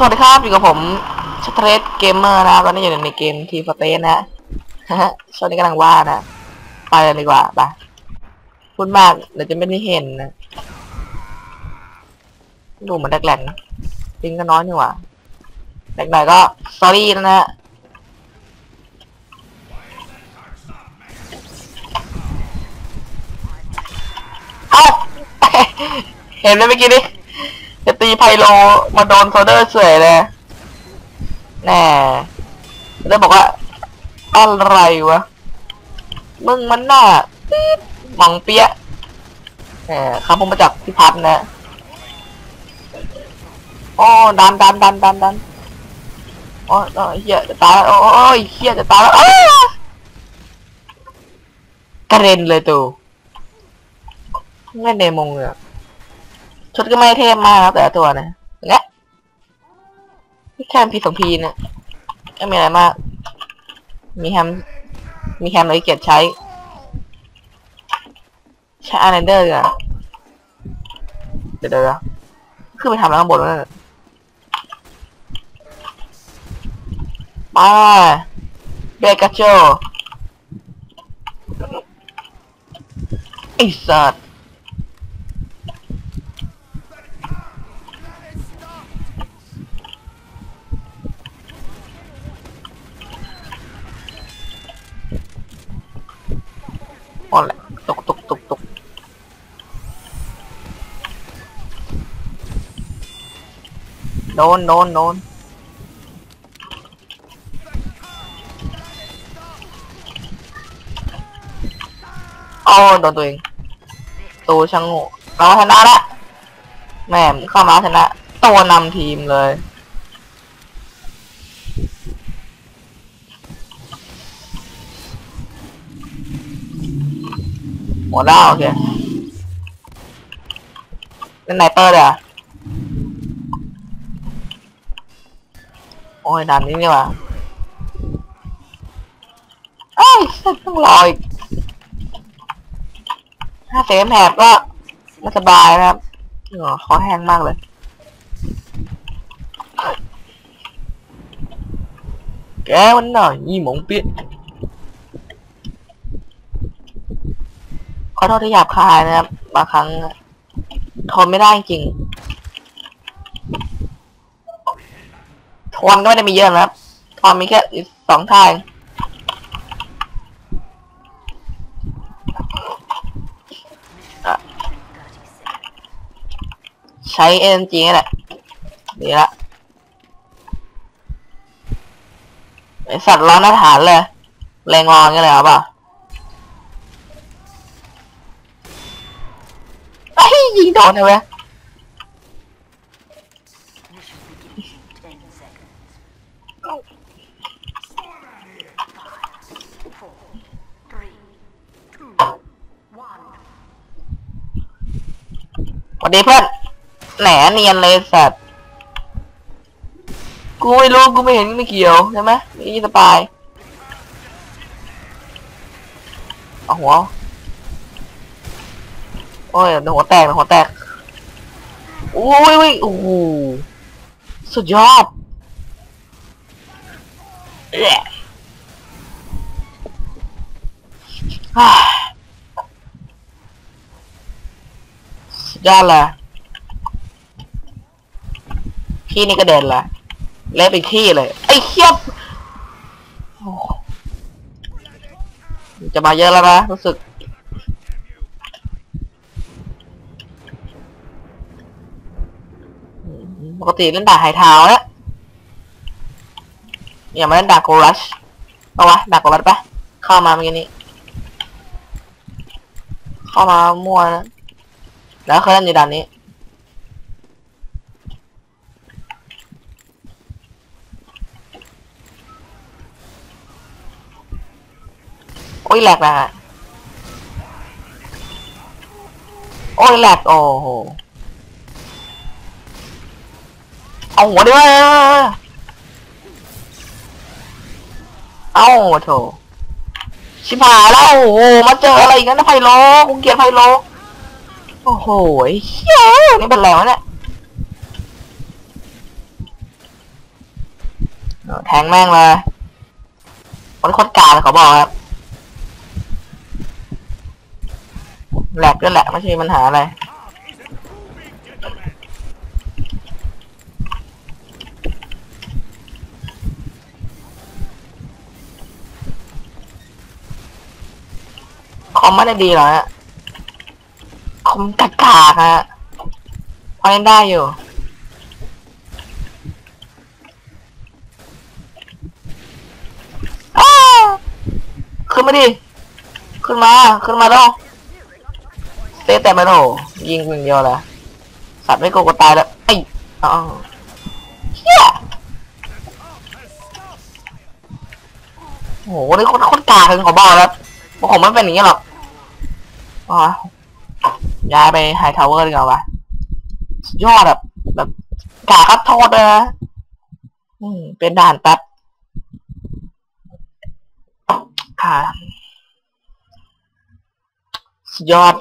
สวัสดีครับ อยู่กับผมชเทรสเกมเมอร์นะครับตอนนี้อยู่ในเกมทีฟเตสนะฮะช่วงนี้กำลังว่านะ ไปเลยดีกว่าไปพูดมากเดี๋ยวจะไม่ได้เห็นนะดูเหมือนแดกแหลกนะปิงก็น้อยนี่หว่าแหลกหนก็ sorry นะฮะเอ้าเห็นไหมเมื่อกี้นี้ ตีไพโลมาโดนโซเดอร์เฉยเลยแน่แล้วบอกว่า อะไรวะ มึงมันหน่าหมองเปี้ยะแหมครับผมมาจากพิพัฒน์นะโอ้ดันดันดันดันดันโอ้โอ้เฮียจะตายแล้วโอ้ยเฮียจะตายแล้วอ้ากระเด็นเลยตูเล่นเดมงเลยอะ ชุดก็ไม่เทพมากแต่ละตัวนะอย่างเงี้ยนี่แค่พีสองพีนี่ยไม่มีอะไรมาก มีแฮม มีแฮมเลยเกียรใช้ ใช้อาร์เรนเดอร์กันเดี๋ยวเดี๋ยวขึ้นไปทำแล้วข้างบนนั่นมาเบกาโจไอ้สัตว์ อ๋อแหละ ตกตกตกตกโดนโดนโดนโอ้โดนตัวเองตัวช่างโง่เราชนะละแหม่มเข้ามาชนะตัวนำทีมเลย มดแล้วโอเคเป็นไนเปอร์เลยอะโอ้ยด่านนี้นี่ว่าเอ้ยต้องรออีกถ้าเซฟแหบก็ไม่สบายนะครับอ๋อแห้งมากเลยแกมันหน่อยยี่หมงเปี้ย ขอโทษที่หยาบคายนะครับบางครั้งทนไม่ได้จริงทนก็ไม่ได้มีเยอะนะครับทนมีแค่อีกสองทางอะใช้เอ็นจีนี่แหละดีละไอสัตว์ร้อนอาหารเลย แรงงอนกันเลยครับอะไอ้ย ยิงโดนเลยเว้ยสวัสดีเพื่อนแหนเนียนเลยสัตว์กูไม่รู้กูไม่เห็นไม่เกี่ยวใช่ไหมนี่สปายเอาหัว โอ้ยหัวแตกหัวแตกโอ้ยโอ้ยโอ้โหสุดยอดเอ๊ะฮ่าสุดยอดเลยพี่นี่ก็เด่นละเละไปที่เลย ไอ้เคียบจะมาเยอะแล้วนะรู้สึก ปกติเล่นดาบไฮเท้าแล้วอย่ามาเล่นดาบโกรัชปะวะดาบโกรัชปะเข้ามาเมื่อกี้นี้ เข้ามามั่วนะแล้วเคยเล่นในด่านนี้โอ้ยแหลกนะฮะโอ้ยแหลกโอ้โห เอาหัวดิวะเอาโถชิบหายแล้วโอ้โหมาเจออะไรอีกันนะไพโลกูเกลียดไพโลโอ้โหเฮ้ยนี่เป็นแล้วะเนี่ยแทงแม่งเลยคนคตรกาเลยเขาบอกครับแหลกก็แหละไม่ใช่ปัญหาอะไร คอมไม่ได้ดีหรอฮะคอมกากาฮะพอเล่นได้อยู่อ้าวขึ้นมาดิ ขึ้นมา ขึ้นมาแล้วเตะแต่ไม่โถยิงอย่างเดียวแหละสัตว์ไม่โกงก็ตายแล้วไอ้อ๋อเฮียโอ้โหนี่โคตรโคตรกากเลยขอบอกแล้วผมไม่เป็นอย่างนี้หรอก อ๋อย้ายไปไฮทาวเวอร์ดีกว่าวะยอดแบบแบบกาครับโทษเลยนะอืม เป็นด่านแป๊บค่ะสุดยอด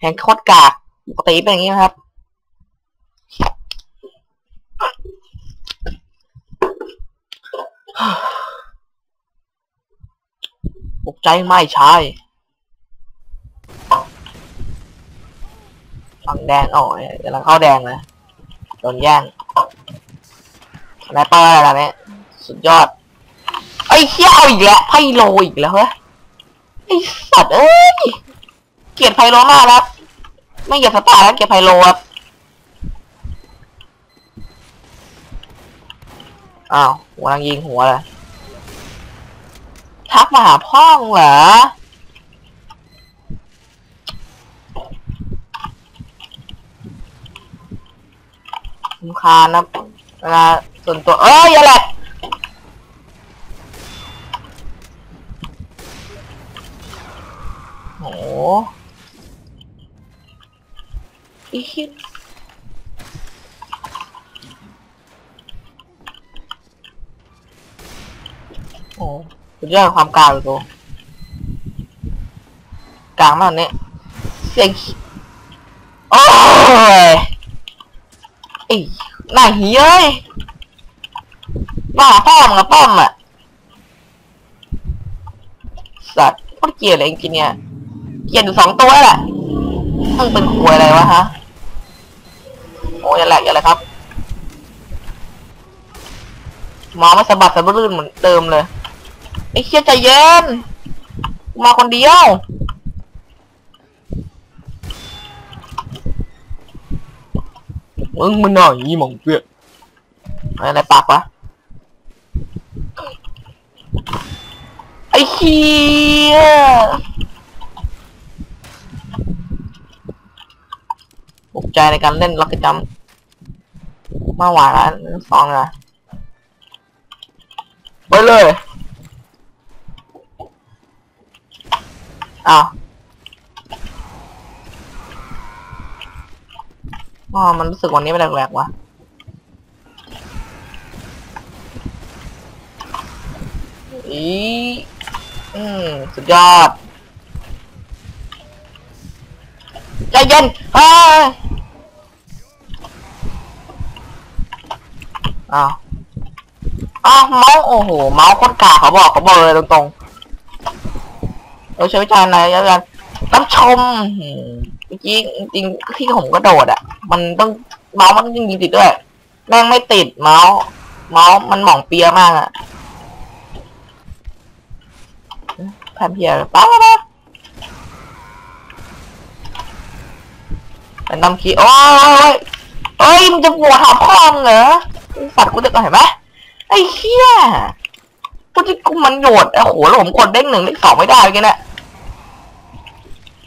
แห่งโคตรกากปกติเป็นอย่างนี้ครับ ปกใจไม่ใช่ ฝั่งแดงโอ้ยกำลังเข้าแดงเลยโดนแย่งอะไรเปอร์อะไรเนี่ยสุดยอด ไอ้เชี่ยเอาอีกแล้วไพโลอีกแล้วเฮ้ยไอ้สัตว์เอ้ย เกลียดไพโลมากครับไม่เกลียดสตาร์แล้วเกลียดไพโลครับ อ้าวหัวกำลังยิงหัวเลยทักมาหาพ่องเหรอ คุคานะเวลาส่วนตัว เอ้ยอย่าแหละโหอีคิดโอ้สุดยอดความกลางเลยกูกลางมากเนี่ยเสียงโอ้ย อ้หน้าเฮ้ยมาหาพ่อมึงกับป้อมอะสัตว์โคตรเกลียดเลยจริงๆเนี่ยเกลียดอยู่สองตัวแหละมึงเป็นควยอะไรวะฮะโอ้ยอย่าแหลกอย่าแหลกครับหมอมาสะบัดสะบื้นเหมือนเดิมเลยไอ้เชี่ยใจเย็นมาคนเดียว มึงมันหน่อยยี่หมองเปียกอะไรปากวะไอ้เหี้ยปลุกใจในการเล่นล็อกก็ตจัมมาหวานแล้วสองอะไปเลยอ้าว อ๋อมันรู้สึกวันนี้ไม่แหลกๆวะอีอืมสุดยอดใจเย็นเฮ้ยอ้าวอ้าวเมาส์โอ้โห เมาส์โคตรกาเขาบอกเขาบอกเลยตรงๆ เราใช้วิจารณ์อะไรกันรับชมอืมเมื่อกี้จริงที่ผมก็โดดอะ มันต้องเมาส์มันยิงติดด้วยแม่งไม่ติดเมาส์เมาส์มันหม่องเปียมากอะแพมเพียป้าป้าเป็นน้ำขี้โอ้ยเอ้ยมึงจะปวดหาพ่อมึงเหรอสัตว์กูจะเห็นไหมไอ้เหี้ยกูจะกูมันโหดโอ้โหแล้วผมกดเด้งหนึ่งเด้งสองไม่ได้เมื่อกี้เนะ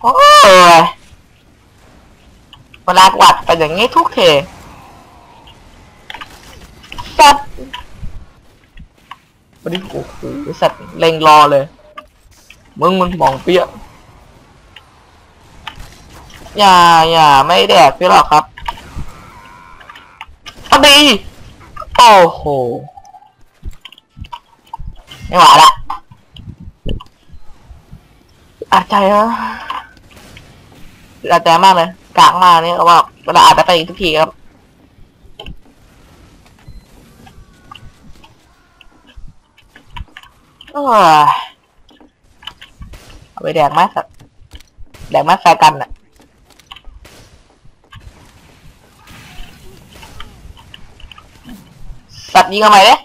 โอ้ย เวลากวัดเป็นอย่างงี้ทุกเทสัตว์วันนี้โอ้โหสัตว์เล็งรอเลย มึงมันมองเปี้ยอย่าอย่าไม่แดกพี่หรอกครับอดีโอ้โห ไม่ไหวละอาใจนะอาใจมากเลย กลางมาเนี่ยเขาบอกเวลาอาจจะไปอีกทุกทีครับ เอาไปแดงมากสักแดงมากแฟกันอะสัตว์ยิงเอาไหมเนี่ย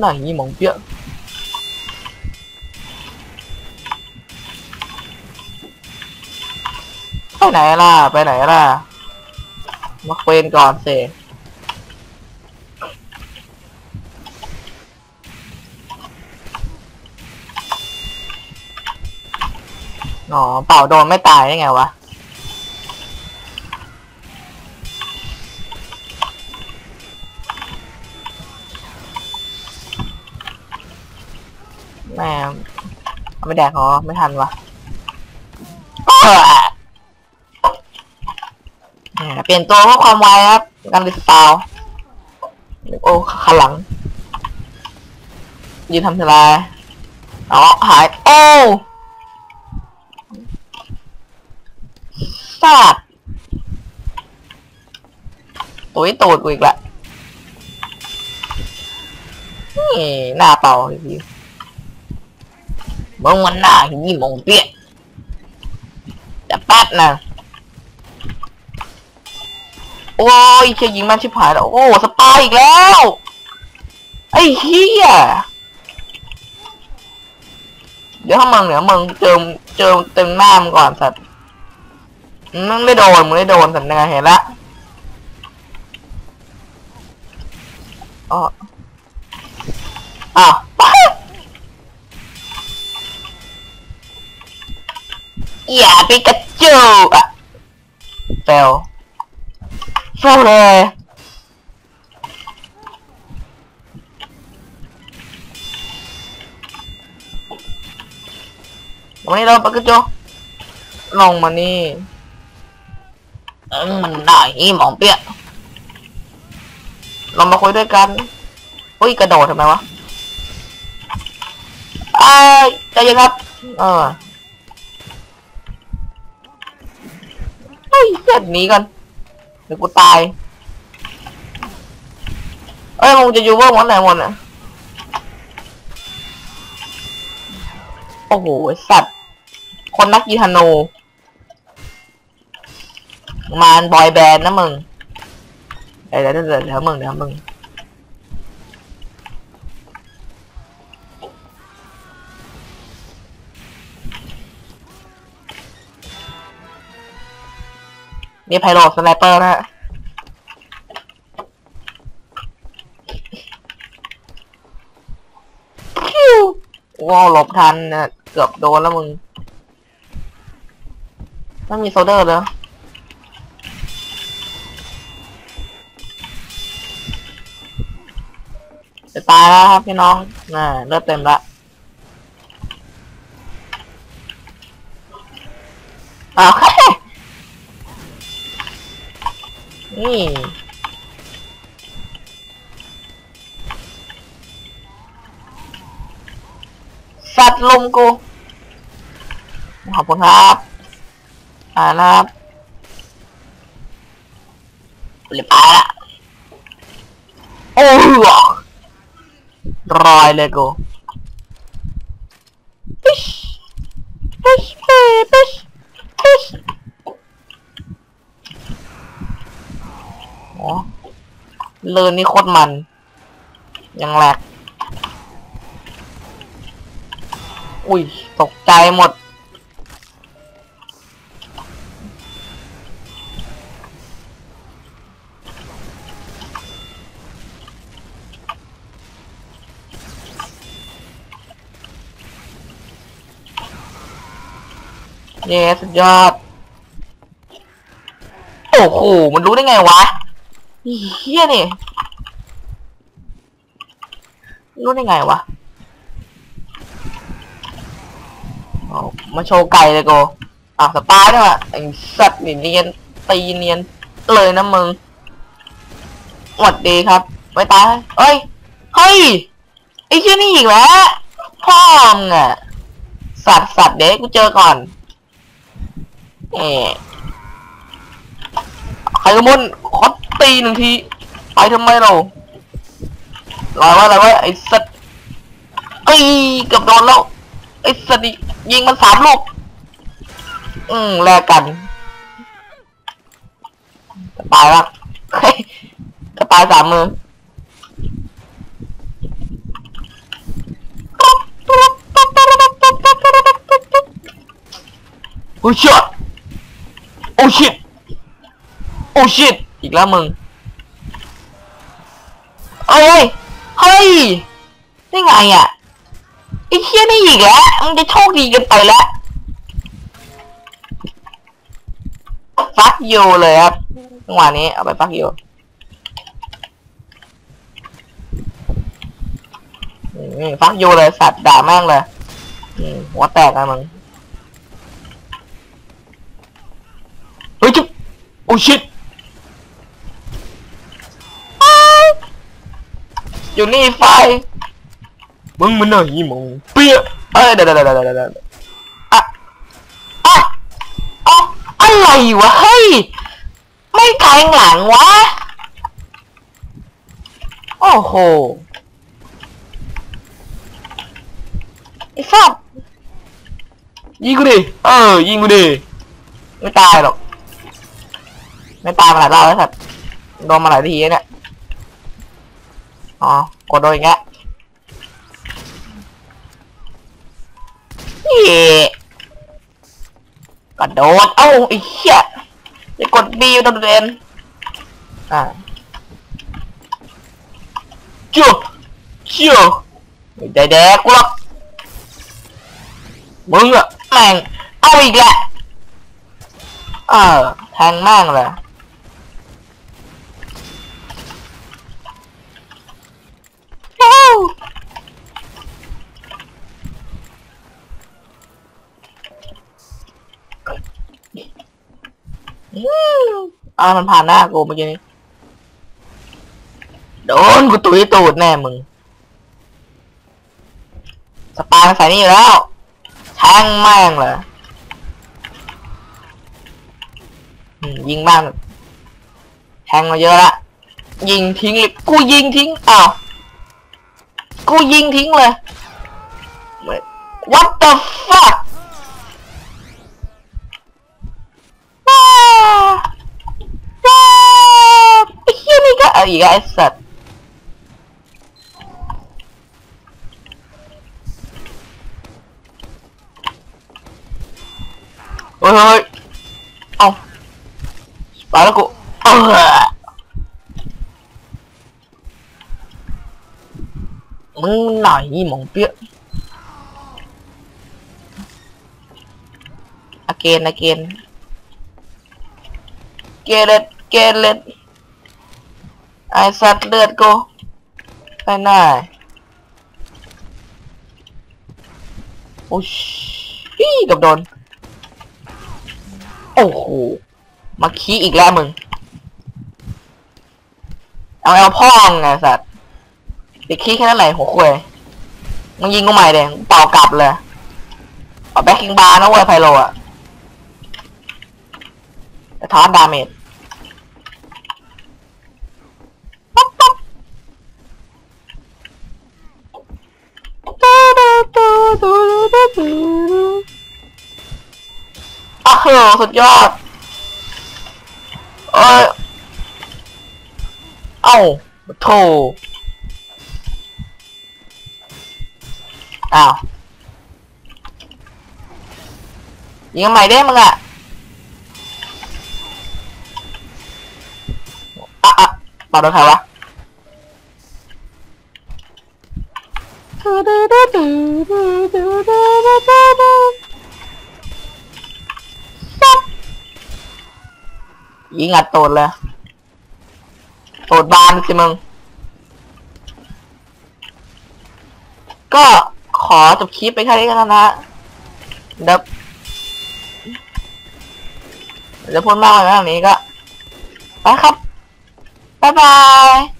นไหนยี่มองเปียไปไหนล่ะ ไปไหนล่ะ มาเควนก่อนสิอ๋อ เป่าโดนไม่ตายได้ไงวะ แม่งเอา ไม่แดกเหรอไม่ทันวะเปลี่ยนตัวเพื่อความไวครับการรีสตาร์โอ้ขันหลัง ยืนทำทลายอ๋อหายโอ้ซาดตุยตูดกูอีกละนี่หน้าเป่าอีก มึงมันหน้าหีหมงเปี้ยจะแป๊ดนะโอ้ยเชียยิงมันชิบหายแล้ว โอ้สปายอีกแล้ว ไอ้เฮียเดี๋ยวถ้ามึงเดี๋ยวมึงเจอเจอเต็มหน้ามึงก่อนสัตว์มึงไม่โดนมึงไม่โดนสัตว์ยังไงเห็นละอ๋ออ้าว อย่าไปกระจูอะเฟลเฝ้าเลยวันนี้เราปกระโจลงมานี่เออมันได้อีหมองเปี้ยเรามาคุยด้วยกันอุ้ยกระโดดทำไมวะไอ้าใจเย็นครับ เออเฮ้ ยเสร็จหนีกันเดี๋ยวกูตาย เอ้ยมึงจะอยู่บ้างวันไหนหมดอะโอ้โหสัตว์ คนนักกีฬาโนมานบอยแบนด์นะมึงเดี๋ยวเดี๋ยวเดี๋ยวเดี๋ยวมึงเดี๋ยวมึง มีไพโรสไนเปอร์นะฮะว้าวหลบทันเนี่ยเกือบโดนแล้วมึงไม่มีโซเดอร์เลยจะตายแล้วครับพี่น้องน่ะเลือดเต็มละอ้าว นี่สัตว์ลมกู ขอบคุณครับอ่านะครับเรียบร้อยละโอ้โหรอยเลยกูปิชปิชปิชปิช อ๋อ เลินนี่โคตรมัน ยังแหลก อุ้ย ตกใจหมด เย้สุดยอด โอ้โห มันรู้ได้ไงวะ เฮียนี่ รู้ได้ไงวะมาโชว์ไก่เลยโกอะสปายด้วยว่ะไอ้สัตว์นี่เนียนตีเนียนเลยนะมึงสวัสดีครับ ไปตายเอ้ย เฮ้ย ไอ้เชี่ยนี่อีกแล้วพ่อมึงอะสัตว์สัตว์เด็กกูเจอก่อน เอ๊ะใครกระมนขอ ตีหนึ่งทีไปทำไมเราลอยว่าอะไรวะไอ้สัตว์เอ้ยเกือบโดนแล้วไอ้สัตว์ยิงมันสามลูก อืมแลกกันจะตายละจะตายสามมือโอ้ชิตโอ้ชิตโอ้ชิต อีกแล้วมึงเอ้ยเฮ้ยได้ไงอะไอ้เชี่ยนี่อีกแล้วมึงจะโชคดีเกันไปแล้วฟักโยเลยครับจังหวะนี้เอาไปฟักโยฟักโยเลยสัตว์ด่าแม่งเลยหัวแตกอะมึงเฮ้ยจุ๊บโอ้ชิต อยู่นี่ไฟมึงมันหน่อยมึงเปี้ยเอ้ยเดี๋ยวเดี๋ยวเดี๋ยวเดี๋ยวเดี๋ยวอะอะอะอะไรวะเฮ้ยไม่แทงหลังวะโอ้โหไอ้สับยิงกูดิเออยิงกูดิไม่ตายหรอกไม่ตายมาหลายรอบแล้วสัตว์โดนมาหลายทีแล้วเนี่ย อ๋อกดโดนอีกแล้วนี่กระโดด เอ้าไอ้เหี้ยจะกดบีโดนเดนอ่าจู่จู่ไม่ได้แดกกูหรอกมึงอะแม่ง เอาอีกแหละเออแทงแม่งเลยเอ้ามันผ่านหน้ากูเมื่อกี้นี้ โดนกูตุยตูดแน่มึง สปาใส่นี่แล้วแทงแม่งเลยอืมยิงบ้างแทงมาเยอะละ ยิงทิ้งเลยกูยิงทิ้งอ้าว กูยิงทิ้งเลย What the fuck อ้าวอ้าวไอ้เหี้ยนี่ก็เอาอีกแล้วไอ้สัตว์เฮ้ยเฮ้ยเอาไปแล้วกูเออมึง ไหนหมองเปี้ย again again get it get it ไอสัตว์เลือดกูไปหน้าโอ้ยพี่กับโดน โอ้โห มาขี้อีกแล้วมึง เอาเอาพ่องไงสัตว์ ไปขี้แค่นั้นไหนหัวควยมึงยิงกูใหม่เด้เป่ากลับเลยเอาแบ็คคิงบาร์นะเว้ยไพโลอะจะทอนดาเมจปั๊บปั๊บอ้โหสุดยอด เอ้ย เอ้าโธ่ อ้าวยิงใหม่ได้มึงอะอะอะมาโดนใครวะยิงอัดโตดเลยโตดบานสิมึง ก็ อจบคลิปไปแค่นี้กันนะฮะเดี๋ยวเดี๋ยวพูดมากไปแบบนี้ก็ ไปครับ บ๊ายบาย